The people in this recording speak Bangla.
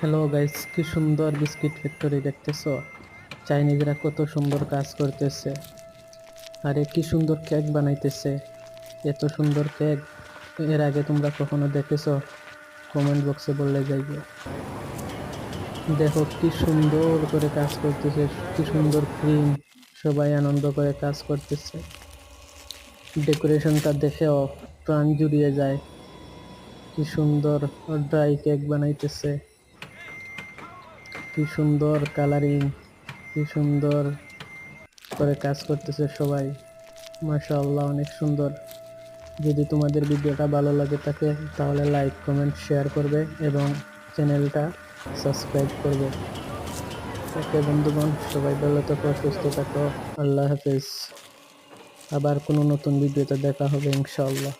হ্যালো গাইস কি সুন্দর বিস্কিট ফ্যাক্টরি দেখতেছো? চাইনিজরা কত সুন্দর কাজ করতেছে। আরে কি সুন্দর কেক বানাইতেছে। এত সুন্দর কেক এর আগে তোমরা কখনো দেখেছ? কমেন্ট বক্সে বললে যাইবে। দেখো কি সুন্দর করে কাজ করতেছে, কি সুন্দর ক্রিম সবাই আনন্দ করে কাজ করতেছে। ডেকোরেশনটা দেখেও প্রাণ জুড়িয়ে যায়। কি সুন্দর ড্রাই কেক বানাইতেছে। কি সুন্দর কালারিং কি সুন্দর করে কাজ করতেছে সবাই। মাশাআল্লাহ, অনেক সুন্দর। যদি তোমাদের ভিডিওটা ভালো লাগে থাকে, তাহলে লাইক কমেন্ট শেয়ার করবে এবং চ্যানেলটা সাবস্ক্রাইব করবে। ওকে বন্ধুগণ, সবাই ভালো থাকো, সুস্থ থাকো। আল্লাহ হাফেজ। আবার কোনো নতুন ভিডিওতে দেখা হবে, ইনশাআল্লাহ।